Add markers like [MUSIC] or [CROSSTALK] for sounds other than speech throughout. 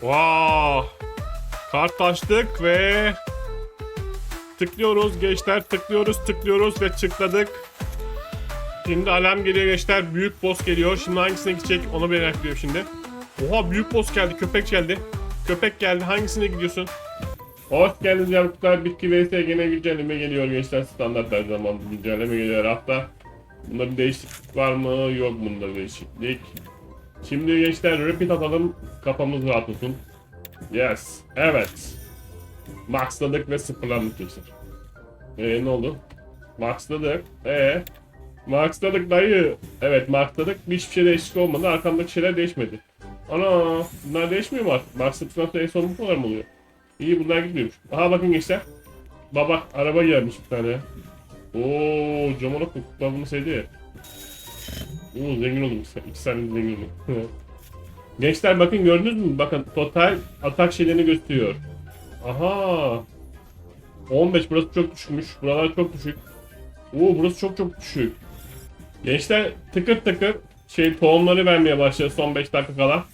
Wow. Kart açtık ve tıklıyoruz gençler tıklıyoruz tıklıyoruz ve tıkladık. Şimdi alarm geliyor gençler büyük boss geliyor. Şimdi hangisine gidecek onu merak ediyorum şimdi. Oha büyük boss geldi köpek geldi. Köpek geldi hangisine gidiyorsun? Hoş geldiniz yavrular. Bitki vs gene güncelleme geliyor gençler. Standart her zaman güncelleme geliyor hafta. Bunda bir değişiklik var mı? Yok bunda bir değişiklik. Şimdi gençler repeat atalım. Kafamız rahat olsun. Yes. Evet. Maxladık ve sıfırlandık gençler. Eee ne oldu? Maxladık. Eee? Maxladık dayı. Evet maxladık. Hiçbir şey değişiklik olmadı. Arkamdaki şeyler değişmedi. Ana bunlar değişmiyor mu artık? Maxladıktan sonra en son bu kadar mı oluyor? İyi bunlar gitmiyormuş. Aha bakın gençler. Baba araba gelmiş bir tane. Oo Jamalok ben bunu sevdi. Oo zengin oldum. İki saniye zengin oldum. Gençler bakın gördünüz mü? Bakın total atak şeylerini gösteriyor. Aha. 15 burası çok düşükmüş. Buralar çok düşük. Oo burası çok çok düşük. Gençler tıkır tıkır şey tohumları vermeye başladı son 5 dakika kala.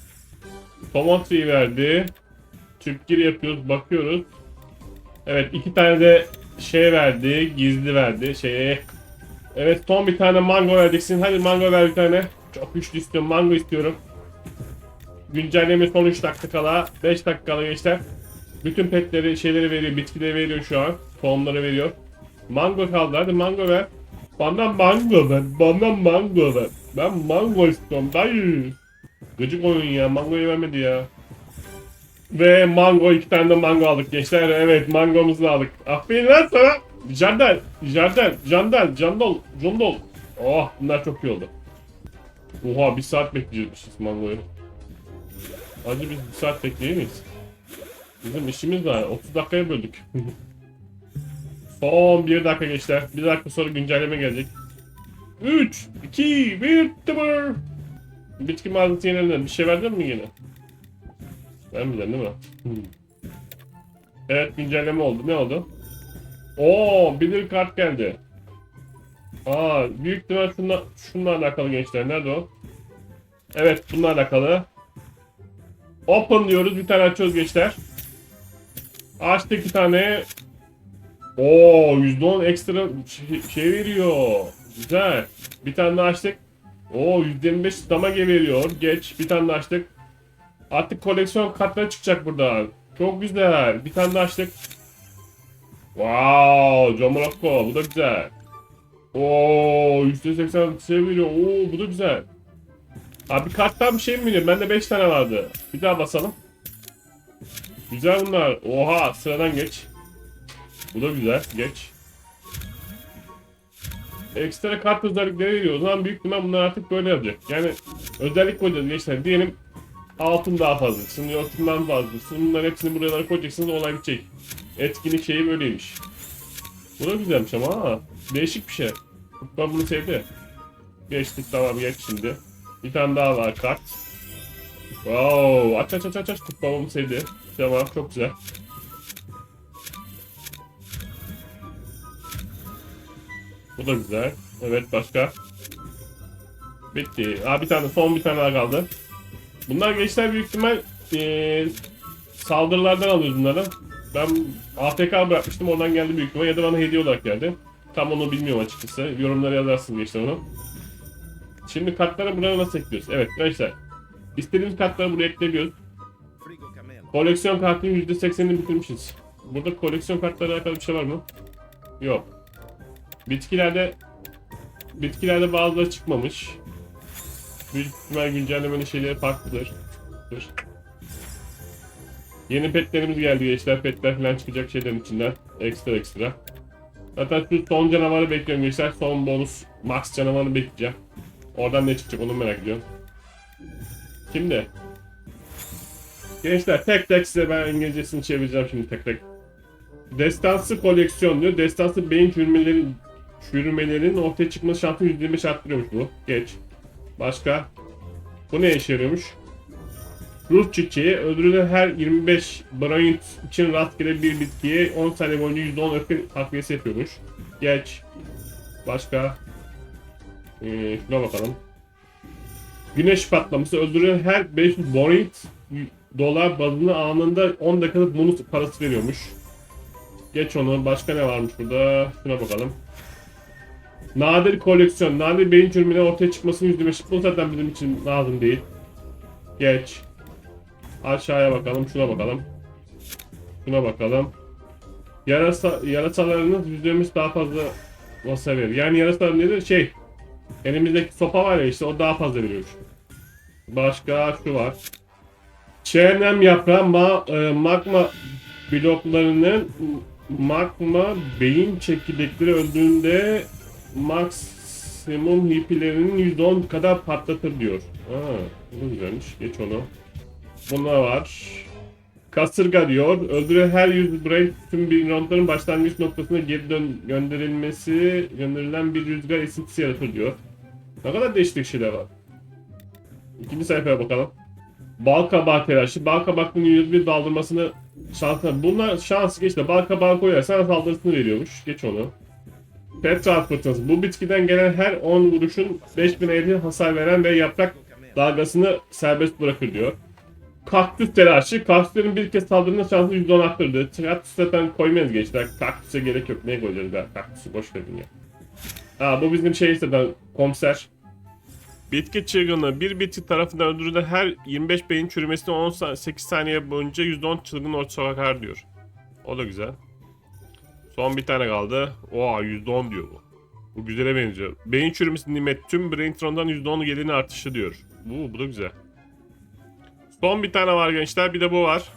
Tomatayı verdi. Tüpkir yapıyoruz, bakıyoruz. Evet iki tane de şey verdi, gizli verdi şeye. Evet son bir tane mango vereceksin. Hadi mango ver bir tane. Çok güçlü istiyorum, mango istiyorum. Güncelleme son 3 dakika kala, 5 dakika kala gençler. Bütün petleri, şeyleri veriyor, bitkileri veriyor şu an. Tohumları veriyor. Mango kaldı, hadi mango ver. Bana mango ver, bana mango ver. Ben mango istiyorum dayı. Gıcık oyun ya, mangoyu vermedi ya. Ve mango iki tane de mango aldık gençler. Evet mangomuzu da aldık. Aferin lan sana. Jardel, Jardel, Jandel, Jandol, Jondol. Oh bunlar çok iyi oldu. Oha bir saat bekleyecekmişiz mangoyu. Hadi biz bir saat bekleyemeyiz. Bizim işimiz var. 30 dakikaya böldük. [LAUGHS] Son bir dakika gençler. Bir dakika sonra güncelleme gelecek. 3, 2, 1, 0. Bitki mağazası yenilenen bir şey verdin mi yine? Vermeyeceksin değil mi? Hmm. Evet güncelleme oldu. Ne oldu? Oo bilir kart geldi. Aa büyük ihtimal şunla, şununla alakalı gençler. Nerede o? Evet bununla alakalı. Open diyoruz. Bir tane açıyoruz gençler. Açtık iki tane. Oo %10 ekstra şey, şey veriyor. Güzel. Bir tane daha açtık. Oo %25 damage veriyor. Geç. Bir tane daha açtık. Artık koleksiyon kartları çıkacak burada. Çok güzel. Bir tane daha açtık. Wow, John Morocco. Bu da güzel. Oo, %80 şey veriyor. Oo, bu da güzel. Abi karttan bir şey mi veriyor? Bende 5 tane vardı. Bir daha basalım. Güzel bunlar. Oha, sıradan geç. Bu da güzel. Geç. Ekstra kart özellikleri veriyor. O zaman büyük ihtimal bunlar artık böyle yapacak. Yani özellik koyacağız gençler. Diyelim altın daha fazlasın, yok şundan fazlasın. Bunların hepsini buralara koyacaksınız olay bitecek. Etkinlik şeyi böyleymiş. Bu da güzelmiş ama ha. Değişik bir şey. Ben bunu sevdi. Geçtik tamam geç şimdi. Bir tane daha var kart. Wow, aç aç aç aç aç. Babamı sevdi. Tamam çok güzel. Bu da güzel. Evet başka. Bitti. Aa bir tane son bir tane daha kaldı. Bunlar gençler büyük ihtimal eee, saldırılardan alıyoruz bunları. Ben AFK bırakmıştım oradan geldi büyük ihtimal ya da bana hediye olarak geldi. Tam onu bilmiyorum açıkçası. Yorumlara yazarsın gençler onu. Şimdi kartları buraya nasıl ekliyoruz? Evet gençler. İstediğimiz kartları buraya ekleyebiliyoruz. Koleksiyon kartının %80'ini bitirmişiz. Burada koleksiyon kartları alakalı bir şey var mı? Yok. Bitkilerde bitkilerde bazıları çıkmamış. Büyük ihtimal güncellemenin şeyleri farklıdır. Dur. Yeni petlerimiz geldi gençler. Petler falan çıkacak şeylerin içinden. Ekstra ekstra. Zaten şu son canavarı bekliyorum gençler. Son bonus max canavarını bekleyeceğim. Oradan ne çıkacak onu merak ediyorum. Şimdi. Gençler tek tek size ben İngilizcesini çevireceğim şimdi tek tek. Destansı koleksiyon diyor. Destansı beyin çürümelerin çürümelerin ortaya çıkması şansını %25 arttırıyormuş bu. Geç. Başka? Bu ne işe yarıyormuş? Ruh çiçeği öldürülen her 25 Bryant için rastgele bir bitkiye 10 saniye boyunca %10 öfke takviyesi yapıyormuş. Geç. Başka? Ee, şuna bakalım. Güneş patlaması öldürülen her 500 Bryant dolar bazında anında 10 dakikalık bonus parası veriyormuş. Geç onu. Başka ne varmış burada? Şuna bakalım. Nadir koleksiyon. Nadir beyin çürümüne ortaya çıkmasını %5. Bu zaten bizim için lazım değil. Geç. Aşağıya bakalım. Şuna bakalım. Şuna bakalım. Yarasa, yarasalarınız %20 daha fazla masa verir. Yani yarasalar nedir? Şey. Elimizdeki sopa var ya işte o daha fazla veriyor. Başka şu var. Çenem yaprağı ma, e, magma bloklarının magma beyin çekirdekleri öldüğünde maksimum hippilerinin %10 kadar patlatır diyor. Aa, bu güzelmiş. Geç onu. Bunlar var. Kasırga diyor. Öldüren her 100 brain tüm notların başlangıç noktasına geri dön gönderilmesi gönderilen bir rüzgar esintisi yaratır diyor. Ne kadar değişik şeyler var. İkinci sayfaya bakalım. Bal kabağı telaşı. Bal kabaklarının %1 daldırmasını şansına. Bunlar şans geçti. Bal kabağı koyarsan saldırısını veriyormuş. Geç onu. Petrol fırtınası. Bu bitkiden gelen her 10 vuruşun 5000 evde hasar veren ve yaprak dalgasını serbest bırakır diyor. Kaktüs telaşı. Kaktüslerin bir kez saldırma şansı %10 arttırdı. Kaktüs zaten koymayız gençler. Kaktüse gerek yok. Neye koyacağız ya? Kaktüsü boş verin ya. Aa bu bizim şey zaten komiser. Bitki çılgınlığı. Bir bitki tarafından öldürülen her 25 beyin çürümesine 18 saniye boyunca %10 çılgın ortaya bakar diyor. O da güzel. Son bir tane kaldı. Oha %10 diyor bu. Bu güzele benziyor. Beyin çürümesi nimet tüm brain tron'dan %10 gelini artışı diyor. Bu, bu da güzel. Son bir tane var gençler. Bir de bu var.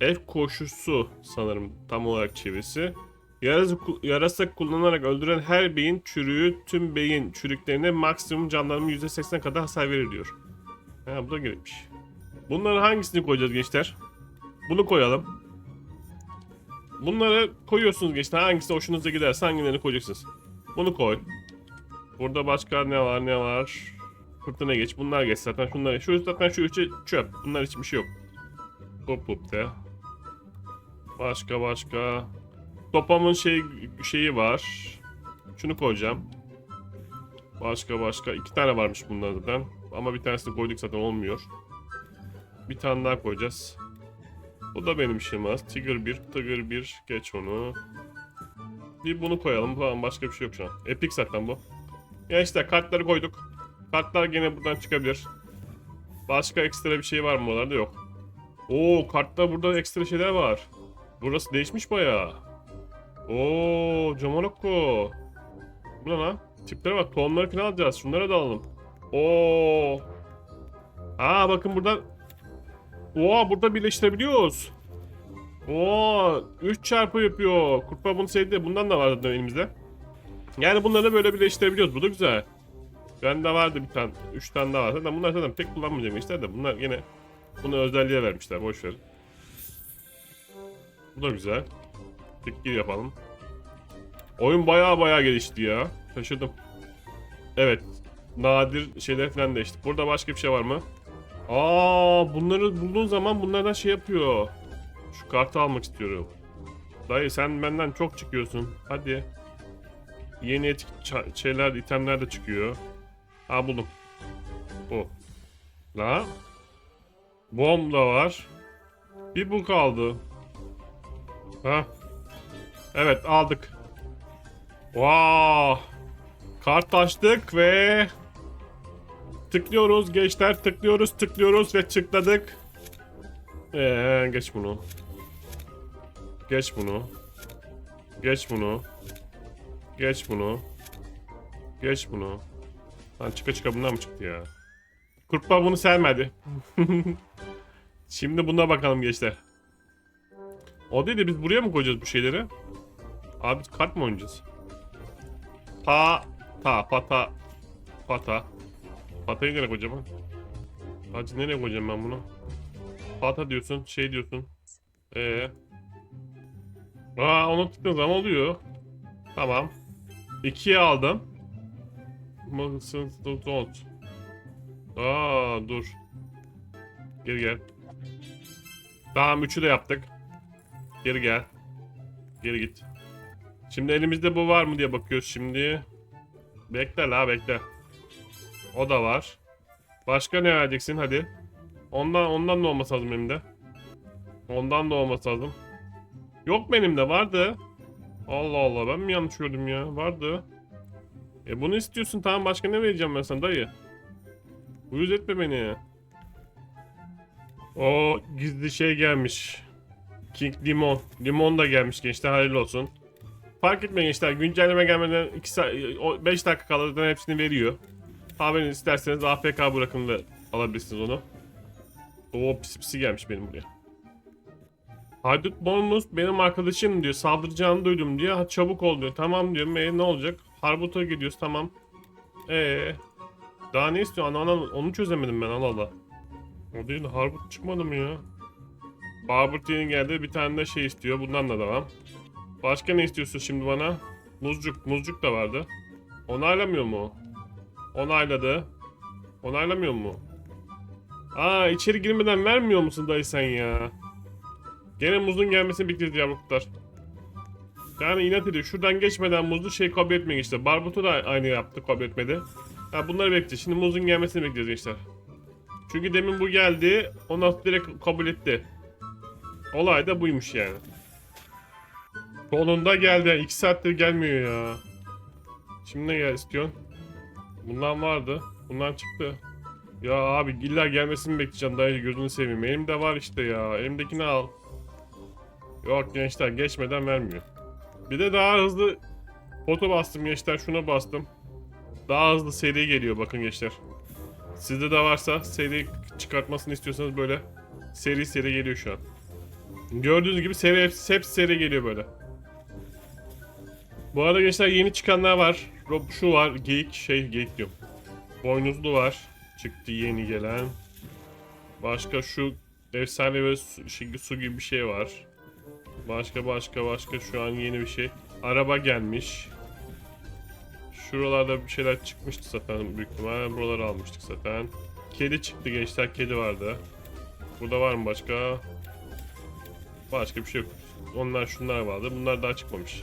F koşusu sanırım tam olarak çevirisi. Yarasa, yarasa kullanarak öldüren her beyin çürüğü tüm beyin çürüklerine maksimum canlanma %80 kadar hasar verir diyor. Ha bu da gerekmiş. Bunların hangisini koyacağız gençler? Bunu koyalım. Bunları koyuyorsunuz gençler. Hangisi hoşunuza giderse hangilerini koyacaksınız. Bunu koy. Burada başka ne var ne var? Fırtına geç. Bunlar geç zaten. Şunlar şu zaten şu üçü çöp. Bunlar hiçbir şey yok. Hop hop de. Başka başka. Topamın şey şeyi var. Şunu koyacağım. Başka başka. iki tane varmış bunlar zaten. Ama bir tanesini koyduk zaten olmuyor. Bir tane daha koyacağız. Bu da benim işim az. Tiger 1, Tiger 1. Geç onu. Bir bunu koyalım. Tamam başka bir şey yok şu an. Epic zaten bu. Ya işte kartları koyduk. Kartlar gene buradan çıkabilir. Başka ekstra bir şey var mı oralarda? Yok. Oo kartta burada ekstra şeyler var. Burası değişmiş bayağı. Oo Jamonoko. Bu ne lan? Tiplere bak tohumları falan alacağız. Şunları da alalım. Oo. Aa bakın burada. Oo burada birleştirebiliyoruz. Oo 3 çarpı yapıyor. Kurtlar bunu sevdi. Bundan da var zaten elimizde. Yani bunları böyle birleştirebiliyoruz. Bu da güzel. Bende vardı bir tane. 3 tane daha var. Zaten bunlar zaten pek kullanmayacağım işte de. Bunlar yine bunu özelliğe vermişler. Boş ver. Bu da güzel. Tık gir yapalım. Oyun baya baya gelişti ya. Şaşırdım. Evet. Nadir şeyler falan değişti. Burada başka bir şey var mı? Aa, bunları bulduğun zaman bunlardan şey yapıyor. Şu kartı almak istiyorum. Dayı sen benden çok çıkıyorsun. Hadi. Yeni etik ça- şeyler, itemler de çıkıyor. Ha buldum. Bu. La. Bomb da var. Bir bu kaldı. Ha. Evet aldık. Wow. Kart açtık ve tıklıyoruz gençler tıklıyoruz tıklıyoruz ve tıkladık. Ee, geç bunu. Geç bunu. Geç bunu. Geç bunu. Geç bunu. Lan çıka çıka bundan mı çıktı ya? Kurtlar bunu sevmedi. [LAUGHS] Şimdi buna bakalım gençler. O değil de biz buraya mı koyacağız bu şeyleri? Abi kart mı oynayacağız? Pa ta pata pata patayı nereye koyacağım ben? Hacı nereye koyacağım ben bunu? Pata diyorsun, şey diyorsun. Ee. Aa onu tıktığın zaman oluyor. Tamam. İkiye aldım. Mısın don't. Aa dur. Geri gel. Tamam üçü de yaptık. Geri gel. Geri git. Şimdi elimizde bu var mı diye bakıyoruz şimdi. Bekle la bekle. O da var. Başka ne vereceksin hadi. Ondan ondan da olması lazım benim de. Ondan da olması lazım. Yok benim de vardı. Allah Allah ben mi yanlış gördüm ya? Vardı. E bunu istiyorsun tamam başka ne vereceğim ben sana dayı? Uyuz etme beni. O gizli şey gelmiş. King Limon. Limon da gelmiş gençler hayırlı olsun. Fark etmeyin gençler güncelleme gelmeden 2 saat 5 dakika kala zaten hepsini veriyor. Haberiniz isterseniz AFK bırakın da alabilirsiniz onu. Oo pis pisi gelmiş benim buraya. Haydut bonus benim arkadaşım diyor. Saldıracağını duydum diyor. Ha, çabuk ol diyor. Tamam diyorum. E ne olacak? Harbuta gidiyoruz tamam. Ee daha ne istiyor? Ana, ana, onu çözemedim ben Allah Allah. O değil de Harbut çıkmadı mı ya? Barbert'in geldi bir tane de şey istiyor. Bundan da devam. Başka ne istiyorsun şimdi bana? Muzcuk. Muzcuk da vardı. Onaylamıyor mu? Onayladı. Onaylamıyor mu? Aa içeri girmeden vermiyor musun dayı sen ya? Gene muzun gelmesini bekleyeceğiz yavruklar. Yani inat ediyor. Şuradan geçmeden muzlu şey kabul etmeyin işte. Barbutu da aynı yaptı kabul etmedi. Ha bunları bekleyeceğiz. Şimdi muzun gelmesini bekleyeceğiz gençler. Çünkü demin bu geldi. Ondan sonra direkt kabul etti. Olay da buymuş yani. Sonunda geldi. 2 saattir gelmiyor ya. Şimdi ne gel istiyorsun? Bundan vardı. Bundan çıktı. Ya abi illa gelmesini bekleyeceğim dayı gözünü seveyim. Elimde var işte ya. Elimdekini al. Yok gençler geçmeden vermiyor. Bir de daha hızlı foto bastım gençler. Şuna bastım. Daha hızlı seri geliyor bakın gençler. Sizde de varsa seri çıkartmasını istiyorsanız böyle seri seri geliyor şu an. Gördüğünüz gibi seri hepsi, hepsi seri geliyor böyle. Bu arada gençler yeni çıkanlar var. Şu var. Geyik şey geyik diyorum. Boynuzlu var. Çıktı yeni gelen. Başka şu efsane ve su, şey, su gibi bir şey var. Başka başka başka şu an yeni bir şey. Araba gelmiş. Şuralarda bir şeyler çıkmıştı zaten büyük ihtimalle. Buraları almıştık zaten. Kedi çıktı gençler. Kedi vardı. Burada var mı başka? Başka bir şey yok. Onlar şunlar vardı. Bunlar daha çıkmamış.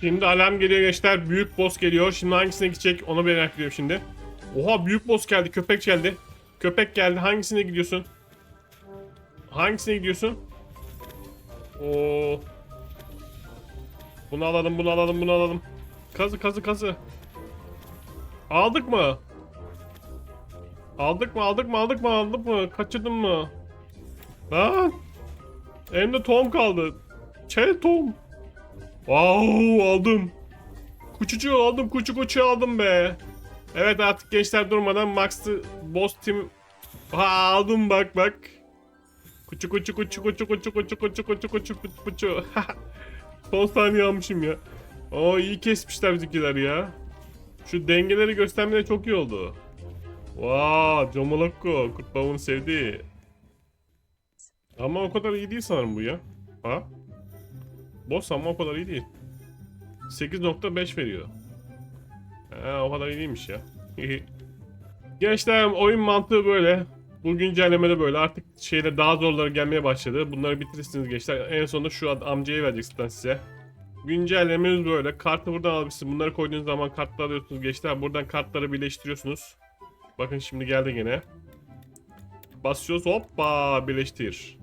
Şimdi alarm geliyor gençler. Büyük boss geliyor. Şimdi hangisine gidecek onu merak ediyorum şimdi. Oha büyük boss geldi. Köpek geldi. Köpek geldi. Hangisine gidiyorsun? Hangisine gidiyorsun? Oo. Bunu alalım, bunu alalım, bunu alalım. Kazı, kazı, kazı. Aldık mı? Aldık mı, aldık mı, aldık mı, aldık mı? Kaçırdın mı? Lan! Elimde tohum kaldı. Çel tohum. Wow, aldım. Kuçucu aldım, kuçu kuçu aldım be. Evet artık gençler durmadan Max'ı Boss Team ha, aldım bak bak. Kuçu kuçu kuçu kuçu kuçu kuçu kuçu kuçu kuçu kuçu kuçu. [LAUGHS] Son saniye almışım ya. Oo iyi kesmişler bizimkiler ya. Şu dengeleri göstermede çok iyi oldu. Vaa, Comolokko. Kurt bavuğunu sevdi. Ama o kadar iyi değil sanırım bu ya. Ha? Boss ama o kadar iyi değil. 8.5 veriyor. Ha, o kadar iyi değilmiş ya. [LAUGHS] Gençler oyun mantığı böyle. Bu güncellemede böyle. Artık şeyde daha zorları gelmeye başladı. Bunları bitirirsiniz gençler. En sonunda şu amcayı vereceksin size. Güncellememiz böyle. Kartı buradan alabilirsiniz. Bunları koyduğunuz zaman kartları alıyorsunuz gençler. Buradan kartları birleştiriyorsunuz. Bakın şimdi geldi gene. Basıyoruz hoppa birleştir.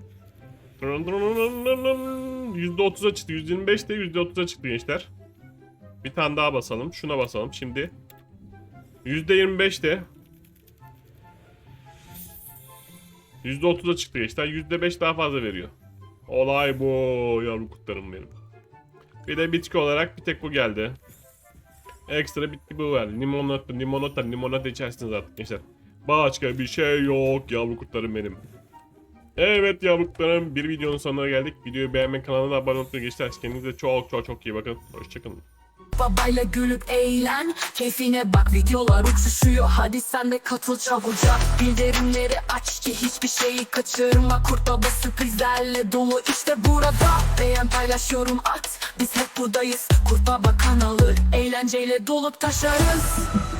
%30'a çıktı. %25 de %30'a çıktı gençler. Bir tane daha basalım. Şuna basalım şimdi. %25 de. %30'a çıktı gençler. %5 daha fazla veriyor. Olay bu yavru kutlarım benim. Bir de bitki olarak bir tek bu geldi. Ekstra bitki bu var. Limonata, limonata, limonata içersiniz artık gençler. Başka bir şey yok yavru kurtlarım benim. Evet yavruklarım bir videonun sonuna geldik. Videoyu beğenmek kanalına da abone olmayı gençler. Kendinize çok çok çok iyi bakın. Hoşçakalın. Babayla gülüp eğlen. Keyfine bak videolar uçuşuyor. Hadi sen de katıl çabucak. Bildirimleri aç ki hiçbir şeyi kaçırma. Kurt Baba sürprizlerle dolu. İşte burada Beğen paylaş yorum at. Biz hep buradayız. Kurt Baba kanalı Eğlenceyle dolup taşarız